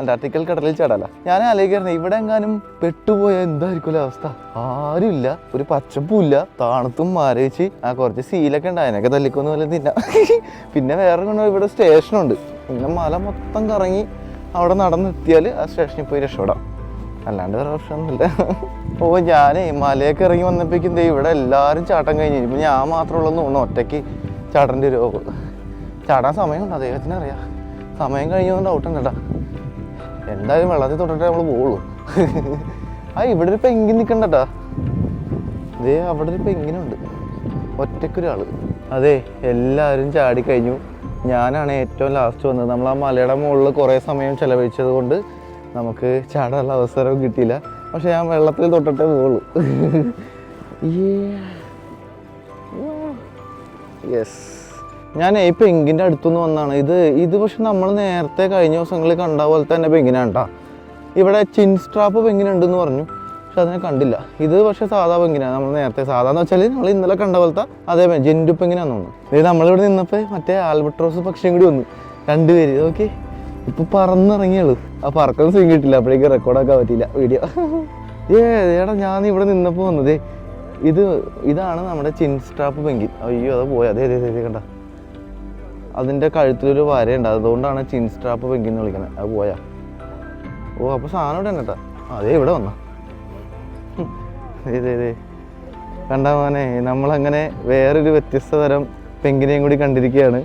അന്റാർട്ടിക്കൽ കടലിൽ ചാടാല ഞാൻ ആലോചിക്കായിരുന്നു ഇവിടെ എങ്ങാനും പെട്ടുപോയാൽ എന്തായിരിക്കും അവസ്ഥ? ആരുമില്ല ഒരു പച്ചപ്പുമില്ല താണത്തും മാരേച്ച് ആ കുറച്ച് സീലൊക്കെ ഉണ്ട് അതിനൊക്കെ തല്ലിക്കൊന്നും വല്ല തിന്ന. പിന്നെ വേറെ കൊണ്ട് ഇവിടെ സ്റ്റേഷനുണ്ട്. പിന്നെ മല മൊത്തം കറങ്ങി അവിടെ നടന്നെത്തിയാൽ ആ സ്റ്റേഷനിൽ പോയി രക്ഷപ്പെടാം. അല്ലാണ്ട് വേറെ ഓപ്ഷനൊന്നുമില്ല ഓ ഞാനേ മലയൊക്കെ ഇറങ്ങി വന്നപ്പോഴേക്കും ദേ ഇവിടെ എല്ലാവരും ചാട്ടം കഴിഞ്ഞു. ഇപ്പം ഞാൻ മാത്രമുള്ളൂ തോന്നുന്നു ഒറ്റയ്ക്ക് ചാടേണ്ടി വരുമോ ചാടാൻ സമയമുണ്ട് അദ്ദേഹത്തിന് അറിയാം സമയം ഉണ്ട് കേട്ടോ എന്തായാലും വെള്ളത്തിൽ തൊട്ടിട്ട് നമ്മൾ പോവുള്ളൂ. ആ ഇവിടെ ഒരു പെങ്കിൻ നിൽക്കണ്ടട്ടാ അതേ അവിടെ ഒരു പെങ്കിനുണ്ട് ഒറ്റയ്ക്കൊരാൾ അതെ എല്ലാവരും ചാടി കഴിഞ്ഞു. ഞാനാണ് ഏറ്റവും ലാസ്റ്റ് വന്നത്. നമ്മൾ ആ മലയുടെ മുകളിൽ കുറേ സമയം ചെലവഴിച്ചത് കൊണ്ട് നമുക്ക് ചാടാനുള്ള അവസരം കിട്ടിയില്ല. പക്ഷെ ഞാൻ വെള്ളത്തിൽ തൊട്ടിട്ടേ പോവുള്ളൂ. യെസ് ഞാൻ ഈ പെങ്കിന്റെ അടുത്തുനിന്ന് വന്നാണ്. ഇത് ഇത് പക്ഷെ നമ്മൾ നേരത്തെ കഴിഞ്ഞ ദിവസങ്ങളിൽ കണ്ട പോലെ തന്നെ പെങ്കിനാണ് കേട്ടോ ഇവിടെ ചിൻ സ്ട്രാപ്പ് പെങ്കിനുണ്ടെന്ന് പറഞ്ഞു. പക്ഷെ അതിനെ കണ്ടില്ല. ഇത് പക്ഷെ സാധാ പെങ്കിനാണ്. നമ്മൾ നേരത്തെ സാധാന്ന് വെച്ചാൽ നമ്മൾ ഇന്നലെ കണ്ട പോലത്തെ അതേ ജെൻഡു പെങ്കിനാന്ന് തോന്നുന്നു. ഇത് നമ്മളിവിടെ നിന്നപ്പോൾ മറ്റേ ആൽബട്രോസ് പക്ഷിയും കൂടി വന്നു. രണ്ടുപേര് ഓക്കെ ഇപ്പൊ പറന്നിറങ്ങിയുള്ളൂ ആ പറക്കൊന്നും സീൻ കിട്ടില്ല. അപ്പോഴേക്ക് റെക്കോർഡാക്കാൻ പറ്റിയില്ല വീഡിയോ ഏടാ ഞാൻ ഇവിടെ നിന്നപ്പോൾ വന്നതേ. ഇത് ഇതാണ് നമ്മുടെ ചിൻ സ്ട്രാപ്പ് പെങ്കിൻ അയ്യോ അത് പോയി. അതെ അതെ അതെ കണ്ട? അതിന്റെ കഴുത്തിലൊരു വരയുണ്ട്. അതുകൊണ്ടാണ് ചിൻ സ്ട്രാപ്പ് എന്ന് വിളിക്കുന്നത് അത് പോയാ. ഓ അപ്പോൾ സാധനം ഇവിടെ തന്നെ അതേ ഇവിടെ വന്ന. ഇതേ കണ്ട മോനെ നമ്മളങ്ങനെ വേറൊരു വ്യത്യസ്ത തരം പെങ്കിനെയും കൂടി കണ്ടിരിക്കുകയാണ്.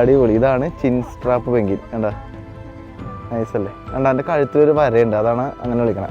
അടിപൊളി. ഇതാണ് ചിൻ സ്ട്രാപ്പ് പെങ്കിൻ. കണ്ടാ? നൈസല്ലേ കണ്ട എന്റെ കഴുത്തിലൊരു വരയുണ്ട്. അതാണ് അങ്ങനെ വിളിക്കണം.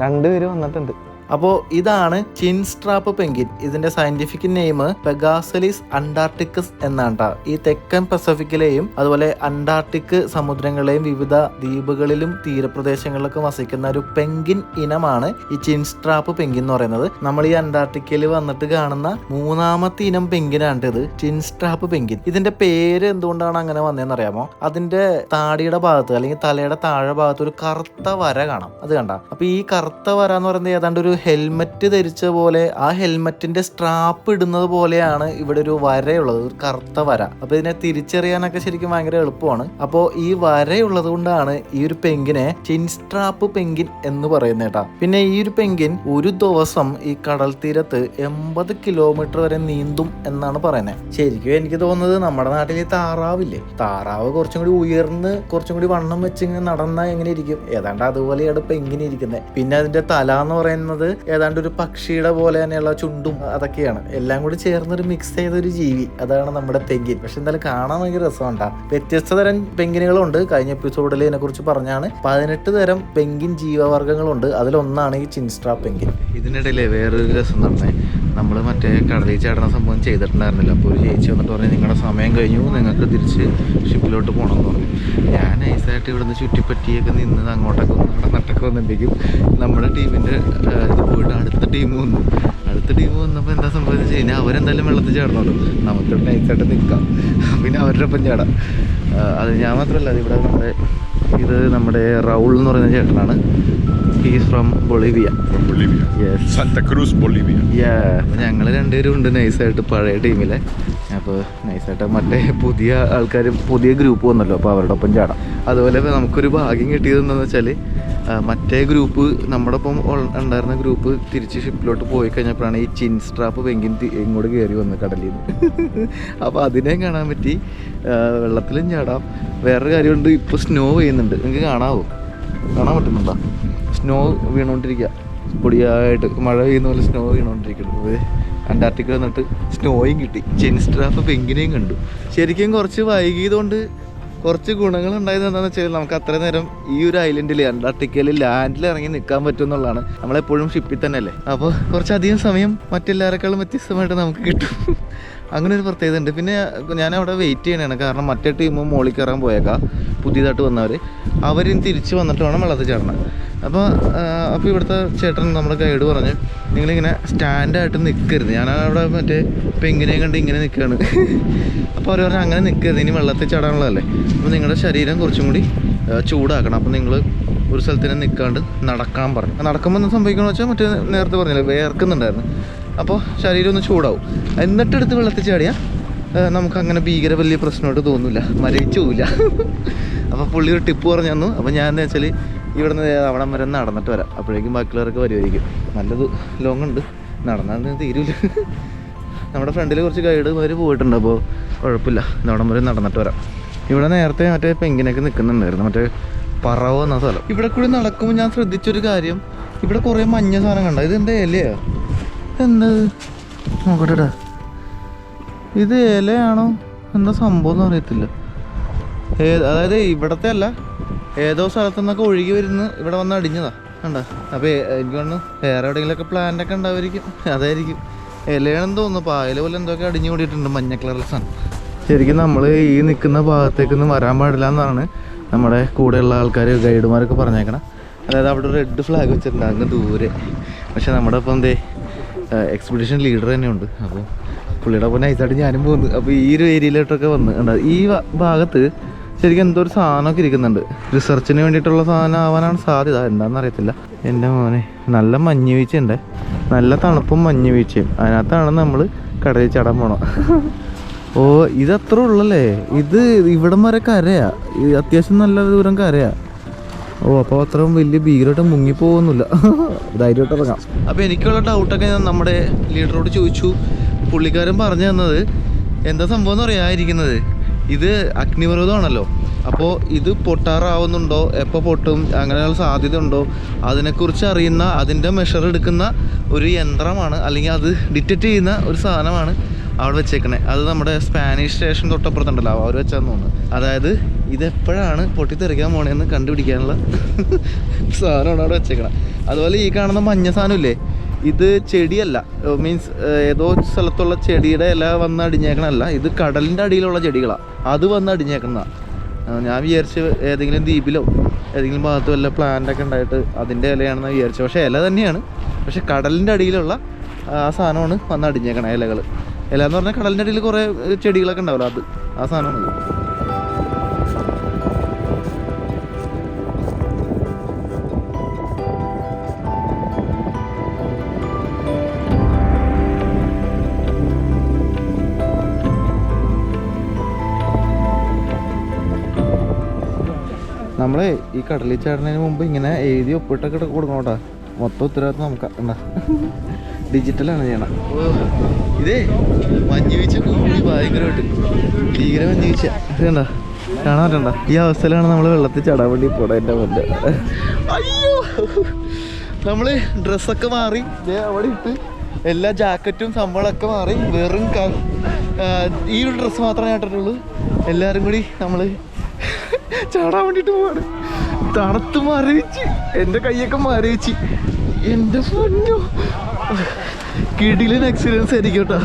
രണ്ടുപേര് വന്നിട്ടുണ്ട്. അപ്പോൾ ഇതാണ് ചിൻ സ്ട്രാപ്പ് പെങ്കിൻ ഇതിന്റെ സയന്റിഫിക് നെയിം പെഗാസലിസ് അന്റാർട്ടിക്കസ് എന്നാണ് ഈ തെക്കൻ പസഫിക്കിലെയും അതുപോലെ അന്റാർട്ടിക് സമുദ്രങ്ങളിലെയും വിവിധ ദ്വീപുകളിലും തീരപ്രദേശങ്ങളിലൊക്കെ വസിക്കുന്ന ഒരു പെങ്കിൻ ഇനമാണ് ഈ ചിൻ സ്ട്രാപ്പ് പെങ്കിൻ എന്ന് പറയുന്നത്. നമ്മൾ ഈ അന്റാർട്ടിക്കയിൽ വന്നിട്ട് കാണുന്ന മൂന്നാമത്തെ ഇനം പെങ്കിനാണ് ഇത് ചിൻ സ്ട്രാപ്പ് പെങ്കിൻ ഇതിന്റെ പേര് എന്തുകൊണ്ടാണ് അങ്ങനെ വന്നതെന്ന് അറിയാമോ? അതിന്റെ താടിയുടെ ഭാഗത്ത് അല്ലെങ്കിൽ തലയുടെ താഴെ ഭാഗത്ത് ഒരു കറുത്ത വര കാണാം. അത് കണ്ട. അപ്പൊ ഈ കറുത്ത വര എന്ന് പറയുന്നത് ഏതാണ്ട് ഒരു ഹെൽമെറ്റ് ധരിച്ച പോലെ ആ ഹെൽമെറ്റിന്റെ സ്ട്രാപ്പ് ഇടുന്നത് പോലെയാണ് ഇവിടെ ഒരു വരയുള്ളത് ഒരു കറുത്ത വര. അപ്പൊ ഇതിനെ തിരിച്ചറിയാനൊക്കെ ശരിക്കും ഭയങ്കര എളുപ്പമാണ്. അപ്പോൾ ഈ വരയുള്ളത് കൊണ്ടാണ് ഈ ഒരു പെങ്കിനെ ചിൻസ്ട്രാപ്പ് പെങ്കിൻ എന്ന് പറയുന്നത് കേട്ടാ. പിന്നെ ഈ ഒരു പെങ്കിൻ ഒരു ദിവസം ഈ കടൽ തീരത്ത് എൺപത് കിലോമീറ്റർ വരെ നീന്തും എന്നാണ് പറയുന്നത്. ശരിക്കും എനിക്ക് തോന്നുന്നത് നമ്മുടെ നാട്ടിൽ താറാവില്ലേ? താറാവ് കുറച്ചും കൂടി ഉയർന്ന് കുറച്ചും കൂടി വണ്ണം വെച്ച് ഇങ്ങനെ നടന്നാൽ എങ്ങനെ ഇരിക്കും? ഏതാണ്ട് അതുപോലെയാണ് പെങ്കിൻ ഇരിക്കുന്നത്. പിന്നെ അതിന്റെ തല എന്ന് പറയുന്നത് ഏതാണ്ട് ഒരു പക്ഷിയുടെ പോലെ തന്നെയുള്ള ചുണ്ടും അതൊക്കെയാണ്. എല്ലാം കൂടി ചേർന്നൊരു മിക്സ് ചെയ്ത ഒരു ജീവി. അതാണ് നമ്മുടെ പെങ്കിൻ പക്ഷെ എന്തായാലും കാണാൻ ഭയങ്കര രസമുണ്ടാ. വ്യത്യസ്ത തരം പെങ്കിനുകളുണ്ട്. കഴിഞ്ഞ എപ്പിസോഡിൽ ഇതിനെ കുറിച്ച് പറഞ്ഞാണ്. പതിനെട്ട് തരം പെങ്കിൻ ജീവവർഗങ്ങളുണ്ട്. അതിലൊന്നാണ് ഈ ചിൻസ്ട്രാ പെങ്കിൻ. ഇതിനിടയിലെ വേറൊരു രസം നടന്നേ നമ്മൾ മറ്റേ കടലിൽ ചാടുന്ന സംഭവം ചെയ്തിട്ടുണ്ടായിരുന്നില്ല. അപ്പോൾ ഒരു ചേച്ചി വന്നിട്ട് പറഞ്ഞു നിങ്ങളുടെ സമയം കഴിഞ്ഞു. നിങ്ങൾക്ക് തിരിച്ച് ഷിപ്പിലോട്ട് പോകണം എന്ന് പറഞ്ഞു. ഞാൻ നൈസായിട്ട് ഇവിടുന്ന് ചുറ്റിപ്പറ്റിയൊക്കെ നിന്ന് അങ്ങോട്ടൊക്കെ വന്ന് അവിടെ നട്ടൊക്കെ വന്നിട്ടുണ്ടെങ്കിൽ നമ്മുടെ ടീമിന്റെ ഇത് പോയിട്ട് അടുത്ത ടീം വന്നു. അടുത്ത ടീം വന്നപ്പോൾ എന്താ സംഭവിച്ചു കഴിഞ്ഞാൽ അവരെന്തായാലും വെള്ളത്തിൽ ചാടണമല്ലോ നമുക്ക് നൈസായിട്ട് നിൽക്കാം പിന്നെ അവരുടെ ഒപ്പം ചാടാം. അത് ഞാൻ മാത്രമല്ല ഇവിടെ നമ്മുടെ ഇത് നമ്മുടെ റൗൾ എന്ന് പറയുന്ന ചേട്ടനാണ്. From Bolivia from Bolivia. Yes. Santa Cruz, Bolivia. Yeah. ഞങ്ങൾ രണ്ടുപേരും ഉണ്ട് നൈസായിട്ട് പഴയ ടീമിലെ അപ്പോൾ നൈസായിട്ട് മറ്റേ പുതിയ ആൾക്കാർ പുതിയ ഗ്രൂപ്പ് വന്നല്ലോ അപ്പോൾ അവരുടെ ഒപ്പം ചാടാം. അതുപോലെ നമുക്കൊരു ഭാഗ്യം കിട്ടിയതെന്താണെന്ന് വെച്ചാൽ മറ്റേ ഗ്രൂപ്പ് നമ്മുടെ ഒപ്പം ഉണ്ടായിരുന്ന ഗ്രൂപ്പ് തിരിച്ച് ഷിപ്പിലോട്ട് പോയി കഴിഞ്ഞപ്പോഴാണ് ഈ ചിൻ സ്ട്രാപ്പ് പെങ്കിൻ ഇങ്ങോട്ട് കയറി വന്ന് കടലിൽ നിന്ന് അപ്പോൾ അതിനെയും കാണാൻ പറ്റി. വെള്ളത്തിലും ചാടാം. വേറൊരു കാര്യമുണ്ട് ഇപ്പോൾ സ്നോ പെയ്യുന്നുണ്ട്. നിങ്ങൾക്ക് കാണാവോ? കാണാൻ പറ്റുന്നുണ്ടോ? സ്നോ വീണുകൊണ്ടിരിക്കുക പൊടിയായിട്ട് മഴ പെയ്യുന്ന പോലെ സ്നോ വീണുകൊണ്ടിരിക്കുന്നു. അന്റാർട്ടിക്ക വന്നിട്ട് സ്നോയും കിട്ടി. ചെനിസ്ട്രാഫ് പെങ്കിനെയും കണ്ടു. ശരിക്കും കുറച്ച് വൈകിയതുകൊണ്ട് കുറച്ച് ഗുണങ്ങൾ ഉണ്ടായത് എന്താണെന്ന് വെച്ചാൽ നമുക്ക് അത്ര നേരം ഈ ഒരു ഐലൻഡിൽ അന്റാർട്ടിക്കയിൽ ലാൻഡിൽ ഇറങ്ങി നിൽക്കാൻ പറ്റും എന്നുള്ളതാണ്. നമ്മളെപ്പോഴും ഷിപ്പിൽ തന്നെ അല്ലേ? അപ്പോൾ കുറച്ചധികം സമയം മറ്റെല്ലാവരെക്കാളും വ്യത്യസ്തമായിട്ട് നമുക്ക് കിട്ടും. അങ്ങനെ ഒരു പ്രത്യേകത ഉണ്ട്. പിന്നെ ഞാൻ അവിടെ വെയിറ്റ് ചെയ്യണതാണ് കാരണം മറ്റേ ടീമും മോളിൽ കയറാൻ പോയേക്കാം. പുതിയതായിട്ട് വന്നവർ അവരും തിരിച്ച് വന്നിട്ട് വേണം വെള്ളത്തിൽ ചാടണം. അപ്പോൾ അപ്പോൾ ഇവിടുത്തെ ചേട്ടൻ നമ്മുടെ ഗൈഡ് പറഞ്ഞ് നിങ്ങളിങ്ങനെ സ്റ്റാൻഡായിട്ട് നിൽക്കരുത് ഞാൻ അവിടെ മറ്റേ ഇങ്ങനെയും കണ്ട് ഇങ്ങനെ നിൽക്കുകയാണ് അപ്പോൾ അവർ പറഞ്ഞാൽ അങ്ങനെ നിൽക്കരുത് ഇനി വെള്ളത്തിൽ ചാടാനുള്ളതല്ലേ. അപ്പോൾ നിങ്ങളുടെ ശരീരം കുറച്ചും കൂടി ചൂടാക്കണം. അപ്പോൾ നിങ്ങൾ ഒരു സ്ഥലത്ത് തന്നെ നിൽക്കാണ്ട് നടക്കാൻ പറഞ്ഞു. നടക്കുമ്പോൾ എന്താ സംഭവിക്കണമെന്ന് വെച്ചാൽ മറ്റേ നേരത്തെ പറഞ്ഞില്ലേ വേർക്കുന്നുണ്ടായിരുന്നു അപ്പോൾ ശരീരം ഒന്ന് ചൂടാവും. എന്നിട്ട് എന്നിട്ടെടുത്ത് വെള്ളത്തിൽ ചാടിയാൽ നമുക്ക് അങ്ങനെ ഭീകര വലിയ പ്രശ്നമായിട്ട് തോന്നില്ല മരവിച്ചു പോവില്ല അപ്പോൾ പുള്ളി ഒരു ടിപ്പ് പറഞ്ഞു തന്നു. അപ്പോൾ ഞാൻ എന്താ വെച്ചാൽ ഇവിടെ നിന്ന് അവിടം വരെ നടന്നിട്ട് വരാം. അപ്പോഴേക്കും ബാക്കിയുള്ളവരൊക്കെ വരുമായിരിക്കും നല്ലത് ലോങ് ഉണ്ട്. നടന്നാൽ തീരൂല. നമ്മുടെ ഫ്രണ്ടിൽ കുറച്ച് ഗൈഡ് ഗൈഡുമാർ പോയിട്ടുണ്ട്. അപ്പോൾ കുഴപ്പമില്ല. അവിടം വരെ നടന്നിട്ട് വരാം. ഇവിടെ നേരത്തെ മറ്റേ പെങ്കിനൊക്കെ നിൽക്കുന്നുണ്ടായിരുന്നു മറ്റേ പറവ് എന്ന സ്ഥലം. ഇവിടെ കൂടി നടക്കുമ്പോൾ ഞാൻ ശ്രദ്ധിച്ചൊരു കാര്യം. ഇവിടെ കുറേ മഞ്ഞ സാധനം കണ്ട? ഇത് എന്താ ഇലയാ? എന്താ? നോക്കട്ടെടാ. ഇത് ഇലയാണോ? എന്താ സംഭവം എന്ന് അറിയത്തില്ല. അതായത് ഇവിടത്തെ അല്ല ഏതോ സ്ഥലത്തു നിന്നൊക്കെ ഒഴുകി വരുന്ന ഇവിടെ വന്ന് അടിഞ്ഞതാ. കണ്ട? അപ്പോൾ എനിക്ക് തോന്നുന്നു വേറെ എവിടെയെങ്കിലുമൊക്കെ പ്ലാന്റ് ഒക്കെ ഉണ്ടാവുമായിരിക്കും. അതായിരിക്കും. ഇലയാണെന്ന് തോന്നുന്നു. പായല പോലെ എന്തൊക്കെ അടിഞ്ഞു കൂടിയിട്ടുണ്ട് മഞ്ഞ കളറിലെ സാധനം. ശരിക്കും നമ്മൾ ഈ നിൽക്കുന്ന ഭാഗത്തേക്കൊന്നും വരാൻ പാടില്ല എന്നാണ് നമ്മുടെ കൂടെയുള്ള ആൾക്കാർ ഗൈഡുമാരൊക്കെ പറഞ്ഞേക്കണം. അതായത് അവിടെ റെഡ് ഫ്ലാഗ് വെച്ചിട്ടുണ്ട്. അങ്ങ് ദൂരെ. പക്ഷെ നമ്മുടെ ഇപ്പം എന്തേ എക്സ്പെഡിഷൻ ലീഡർ തന്നെയുണ്ട്. അപ്പോൾ പുള്ളിയുടെ ഒപ്പം നൈസായിട്ട് ഞാനും പോകുന്നു അപ്പോൾ ഈ ഒരു ഏരിയയിലോട്ടൊക്കെ വന്ന് കണ്ട? ഈ ഭാഗത്ത് ശരിക്കും എന്തോ ഒരു സാധനമൊക്കെ ഇരിക്കുന്നുണ്ട്. റിസർച്ചിന് വേണ്ടിയിട്ടുള്ള സാധനം ആവാനാണ് സാധ്യത. എന്താണെന്ന് അറിയത്തില്ല. എന്റെ മോനെ നല്ല മഞ്ഞ് വീഴ്ചയുണ്ട്. നല്ല തണുപ്പും മഞ്ഞ് വീഴ്ചയും. അതിനകത്താണ് നമ്മൾ കടയിൽ ചാടാൻ പോണം ഓ ഇത് അത്ര ഉള്ളല്ലേ? ഇത് ഇവിടം വരെ കരയാ. അത്യാവശ്യം നല്ല ദൂരം കരയാ. ഓ അപ്പോൾ അത്രയും വലിയ ഭീകരമായിട്ട് മുങ്ങിപ്പോകുന്നില്ല. ധൈര്യമായിട്ട് ഇറങ്ങാം. അപ്പോൾ എനിക്കുള്ള ഡൗട്ടൊക്കെ ഞാൻ നമ്മുടെ ലീഡറോട് ചോദിച്ചു. പുള്ളിക്കാരൻ പറഞ്ഞു തന്നത് എന്താ സംഭവം എന്ന് പറയാതിരിക്കുന്നത് ഇത് അഗ്നിപർവതമാണല്ലോ. അപ്പോൾ ഇത് പൊട്ടാറാവുന്നുണ്ടോ? എപ്പോൾ പൊട്ടും? അങ്ങനെയുള്ള സാധ്യത ഉണ്ടോ അതിനെക്കുറിച്ച് അറിയുന്ന അതിന്റെ മെഷർ എടുക്കുന്ന ഒരു യന്ത്രമാണ് അല്ലെങ്കിൽ അത് ഡിറ്റക്റ്റ് ചെയ്യുന്ന ഒരു സാധനമാണ് അവിടെ വെച്ചേക്കണേ. അത് നമ്മുടെ സ്പാനിഷ് സ്റ്റേഷൻ തൊട്ടപ്പുറത്തുണ്ടല്ലോ അവർ വെച്ചാന്ന് തോന്നുന്നു. അതായത് ഇതെപ്പോഴാണ് പൊട്ടിത്തെറിക്കാൻ പോണേന്ന് കണ്ടുപിടിക്കാനുള്ള സാധനമാണ് അവിടെ വെച്ചേക്കണം. അതുപോലെ ഈ കാണുന്ന മഞ്ഞ സാധനമില്ലേ? ഇത് ചെടിയല്ല. മീൻസ് ഏതോ സ്ഥലത്തുള്ള ചെടിയുടെ ഇല വന്ന് അടിഞ്ഞേക്കണല്ല ഇത് കടലിന്റെ അടിയിലുള്ള ചെടികളാണ് അത് വന്ന് അടിഞ്ഞേക്കുന്നതാണ് ഞാൻ വിചാരിച്ച് ഏതെങ്കിലും ദ്വീപിലോ ഏതെങ്കിലും ഭാഗത്ത് വല്ല പ്ലാന്റൊക്കെ ഉണ്ടായിട്ട് അതിന്റെ ഇലയാണെന്ന് വിചാരിച്ചു പക്ഷേ ഇല തന്നെയാണ്. പക്ഷെ കടലിന്റെ അടിയിലുള്ള ആ സാധനമാണ് വന്ന് അടിഞ്ഞേക്കണം ഇലകൾ ഇല എന്ന് പറഞ്ഞാൽ കടലിന്റെ അടിയിൽ കുറേ ചെടികളൊക്കെ ഉണ്ടാവില്ല അത് ആ സാധനമാണ്. നമ്മളെ ഈ കടലിൽ ചാടുന്നതിന് മുമ്പ് ഇങ്ങനെ എഴുതി ഒപ്പിട്ടൊക്കെ കൊടുക്കണം കേട്ടോ. മൊത്തം ഉത്തരവാദിത്വം നമുക്ക് ഉണ്ടാ ഡിജിറ്റലാണ് ചെയ്യണം. ഇതേ മഞ്ഞ് വീഴ്ച കൂടി ഭയങ്കരമായിട്ട്. ഭീകര മഞ്ഞ് വീഴ്ച. കാണാൻ പറ്റണ്ട? ഈ അവസ്ഥയിലാണ് നമ്മൾ വെള്ളത്തിൽ ചാടാൻ വേണ്ടി പോടാ എന്റെ മുന്നേ അയ്യോ! നമ്മൾ ഡ്രസ്സൊക്കെ മാറി അവിടെ ഇട്ട് എല്ലാ ജാക്കറ്റും സമ്പളമൊക്കെ മാറി വെറും ഈ ഒരു ഡ്രസ്സ് മാത്രമേ ഞാൻ ഇട്ടിട്ടുള്ളൂ. എല്ലാവരും കൂടി നമ്മൾ ചാടാൻ വേണ്ടിട്ട് പോവാണ്. തണുത്ത് മരവിച്ച്. എന്റെ കൈയൊക്കെ മരവിച്ച്. എന്റെ പൊന്നു. കിടിലൻ എക്സ്പീരിയൻസ് ആയിരിക്കും കേട്ടോ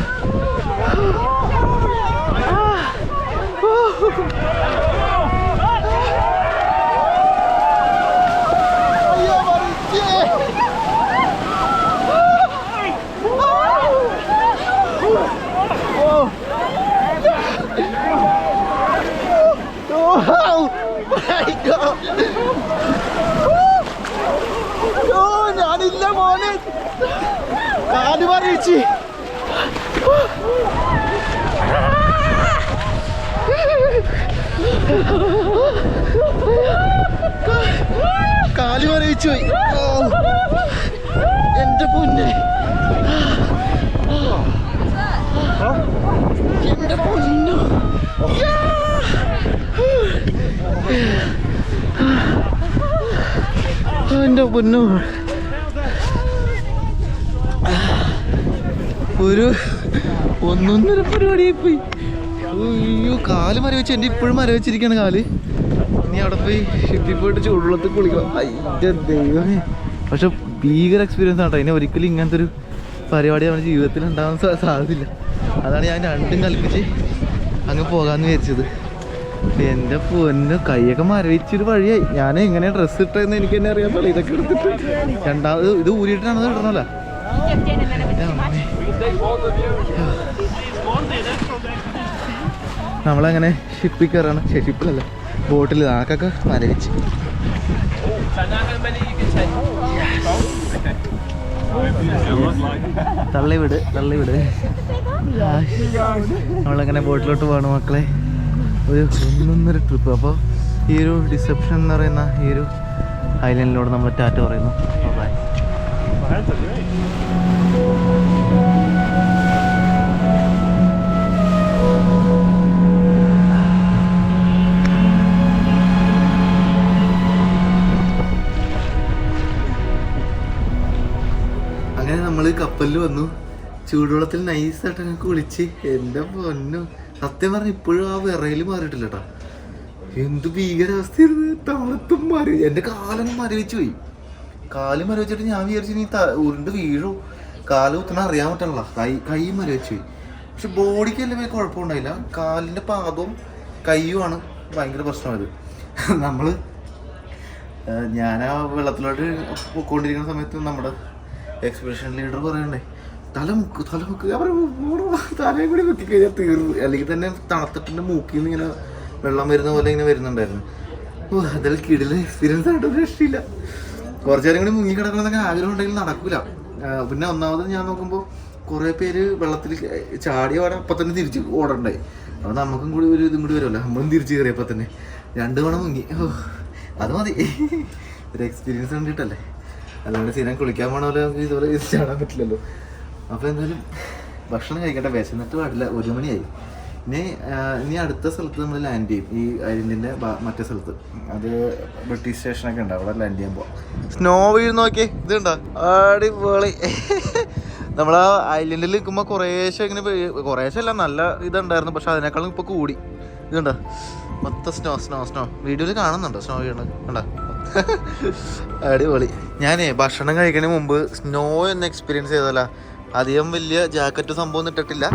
ഞാനില്ല മോനെ കാൽ മറിയിച്ച് കാൽ മറിയിച്ചു പോയി എന്റെ പൊന്നെ. എന്റെ പൊന്നു. എന്റെ പൊന്നു. ഒരു ഒന്നൊന്നര പരിപാടിയായി പോയി. അയ്യോ കാൽ മരവിച്ച് എന്റെ ഇപ്പോഴും മരവിച്ചിരിക്കുകയാണ് കാൽ. അവിടെ പോയി ഷിപ്പിൽ പോയിട്ട് ചൂടുവെള്ളത്തിൽ കുളിക്കണം. അതിന്റെ ദൈവമേ. പക്ഷെ ഭീകര എക്സ്പീരിയൻസ് ആണ് കേട്ടോ ഇനി ഒരിക്കലും ഇങ്ങനത്തെ ഒരു പരിപാടി നമ്മുടെ ജീവിതത്തിൽ ഉണ്ടാകാൻ സാധ്യതയില്ല. അതാണ് ഞാൻ രണ്ടും കൽപ്പിച്ച് അങ്ങ് പോകാമെന്ന് വിചാരിച്ചത്. എന്റെ പൊന്ന് കൈയൊക്കെ മരവിച്ചൊരു വഴിയായി. ഞാൻ എങ്ങനെ ഡ്രസ്സ് ഇട്ടെന്ന് എനിക്ക് തന്നെ അറിയാൻ ഇതൊക്കെ എടുത്തിട്ട് രണ്ടാമത് ഇത് ഊരിയിട്ടാണത് ഇടണമല്ല നമ്മളങ്ങനെ ഷിപ്പിൽ കയറാണ്. ഷിപ്പിലല്ല. ബോട്ടിൽ നാക്കൊക്കെ മരവിച്ച്. തള്ളി വിട് തള്ളി വിട് നമ്മളങ്ങനെ ബോട്ടിലോട്ട് പോകണം മക്കളെ. ഒരു ഒന്നൊന്നൊരു ട്രിപ്പ് അപ്പോൾ ഈ ഒരു ഡിസെപ്ഷൻ എന്ന് പറയുന്ന ഈ ഒരു ഐലൻഡിലൂടെ നമ്മൾ ടാറ്റ പറയുന്നു. ബൈ അങ്ങനെ നമ്മൾ കപ്പലിൽ വന്നു. ചൂടുവെള്ളത്തിൽ നൈസായിട്ട് ഞങ്ങൾക്ക് കുളിച്ച്. എന്റെ പൊന്നു. സത്യം പറഞ്ഞ ഇപ്പോഴും ആ വിറയിൽ മാറിയിട്ടില്ല കേട്ടോ എന്ത് ഭീകരാവസ്ഥയായിരുന്നു. തണുത്തും മര എന്റെ കാലൊന്നും മരവിച്ച് പോയി. കാൽ മരവിച്ചിട്ട് ഞാൻ വിചാരിച്ചു നീ ഉരുണ്ട് വീഴും. കാൽ കുത്തണം അറിയാൻ പറ്റണല്ലോ. കൈ കൈ മരവിച്ച് പോയി. പക്ഷെ ബോഡിക്ക് എല്ലാം കുഴപ്പമുണ്ടായില്ല. കാലിന്റെ പാദവും കയ്യുമാണ് ഭയങ്കര പ്രശ്നമായത്. നമ്മൾ ഞാൻ ആ വെള്ളത്തിലോട്ട് പൊക്കോണ്ടിരിക്കുന്ന സമയത്ത് നമ്മുടെ എക്സ്പ്രഷൻ ലീഡർ പറയണ്ടേ തല മുക്ക് തല മുക്ക്. ഞാൻ പറഞ്ഞു, "പോടോ, തലയും കൂടി മുക്കി കഴിഞ്ഞാൽ തീർന്നു. അല്ലെങ്കിൽ തന്നെ തണുത്തിട്ടിന്റെ മൂക്കിൽ നിന്ന് ഇങ്ങനെ വെള്ളം വരുന്ന പോലെ ഇങ്ങനെ വരുന്നുണ്ടായിരുന്നു. ഓ അതിൽ കിടില എക്സ്പീരിയൻസ് ആയിട്ട് രക്ഷയില്ല. കുറച്ചു നേരം കൂടി മുങ്ങി കിടക്കണമെന്നൊക്കെ ആഗ്രഹം ഉണ്ടെങ്കിൽ നടക്കൂല. പിന്നെ ഒന്നാമത് ഞാൻ നോക്കുമ്പോൾ കുറേ പേര് വെള്ളത്തിൽ ചാടി അവിടെ അപ്പം തന്നെ തിരിച്ച് ഓടണ്ടായി അപ്പോൾ നമുക്കും കൂടി ഒരു ഇതും കൂടി വരുമല്ലോ. നമ്മളും തിരിച്ച് കയറിയപ്പോൾ തന്നെ. രണ്ട് തവണ മുങ്ങി അത് മതി. ഒരു എക്സ്പീരിയൻസ് കണ്ടിട്ടല്ലേ? അല്ലാണ്ട് സ്ഥിരം കുളിക്കാൻ പോണവരെ നമുക്ക് ഇതുപോലെ ചാടാൻ പറ്റില്ലല്ലോ. അപ്പോൾ എന്തായാലും ഭക്ഷണം കഴിക്കട്ടെ വിശന്നിട്ട് പാടില്ല. ഒരു മണിയായി. ഇനി ഇനി അടുത്ത സ്ഥലത്ത് നമ്മൾ ലാൻഡ് ചെയ്യും. ഈ ഐലൻഡിന്റെ മറ്റേ സ്ഥലത്ത്. അത് ബ്രിട്ടീഷ് സ്റ്റേഷനൊക്കെ ഉണ്ട്. അവിടെ ലാൻഡ് ചെയ്യാൻ പോവാം. സ്നോ വീഴുന്ന നോക്കിയേ. ഇതുണ്ടോ? അടിപൊളി. നമ്മൾ ആ ഐലൻഡിൽ നിൽക്കുമ്പോൾ കുറേശ്ശെ ഇങ്ങനെ കുറേശ്ശെ അല്ല നല്ല ഇതുണ്ടായിരുന്നു. പക്ഷെ അതിനേക്കാളും ഇപ്പോൾ കൂടി. ഇതുണ്ടോ? മൊത്തം സ്നോ സ്നോ സ്നോ വീഡിയോയിൽ കാണുന്നുണ്ടോ സ്നോ വീണ്? കണ്ടോ? അടിപൊളി. ഞാനേ ഭക്ഷണം കഴിക്കണ മുമ്പ് സ്നോ എന്ന് എക്സ്പീരിയൻസ് ചെയ്തല്ല അധികം വലിയ ജാക്കറ്റ് സംഭവം ഇട്ടിട്ടില്ല.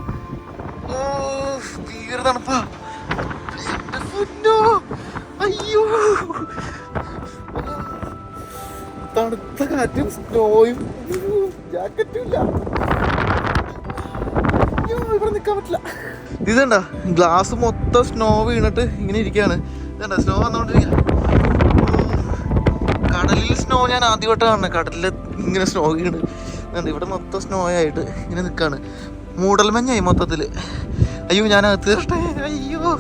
തീരെ അയ്യോ. തണുത്ത കാറ്റും സ്നോയും ജാക്കറ്റും ഇല്ല. പറ്റില്ല. ഇതുണ്ട ഗ്ലാസ് മൊത്തം സ്നോ വീണിട്ട് ഇങ്ങനെ ഇരിക്കുകയാണ് ഇതുണ്ട സ്നോ വന്നോണ്ടിരിക്കുക കടലിൽ സ്നോ ഞാൻ ആദ്യമായിട്ട് കാണുന്നത് കടലിൽ ഇങ്ങനെ സ്നോ വീണ് ഇവിടെ മൊത്തം സ്നോ ആയിട്ട് ഇങ്ങനെ നിൽക്കുകയാണ് മൂടൽമഞ്ഞായി മൊത്തത്തിൽ അയ്യോ ഞാൻ അകത്ത് തീർട്ടെ അയ്യോ.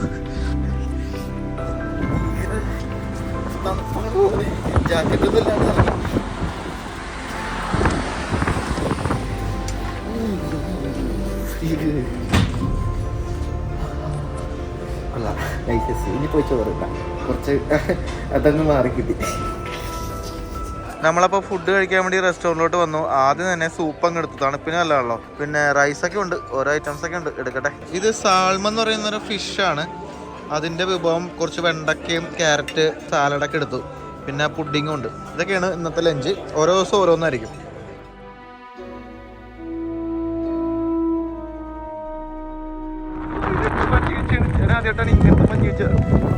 അല്ല ഇനി പോയി ചോറില്ല കുറച്ച് അതങ്ങ് മാറി കിട്ടി നമ്മളപ്പോൾ ഫുഡ് കഴിക്കാൻ വേണ്ടി റെസ്റ്റോറന്റിലോട്ട് വന്നു. ആദ്യം തന്നെ സൂപ്പ് അങ്ങ് എടുത്തു തണുപ്പിന് നല്ലതാണല്ലോ. പിന്നെ റൈസ് ഒക്കെ ഉണ്ട്. ഓരോ ഐറ്റംസ് ഒക്കെ ഉണ്ട്. എടുക്കട്ടെ. ഇത് സാൾമ എന്ന് പറയുന്ന ഒരു ഫിഷാണ് അതിന്റെ വിഭവം കുറച്ച് വെണ്ടക്കയും ക്യാരറ്റ് സാലഡൊക്കെ എടുത്തു. പിന്നെ പുഡിങ്ങും ഉണ്ട്. ഇതൊക്കെയാണ് ഇന്നത്തെ ലഞ്ച് ഓരോ ദിവസം ഓരോന്നായിരിക്കും. ആദ്യമായിട്ടാണ് ഇങ്ങനത്തെ വെച്ചത്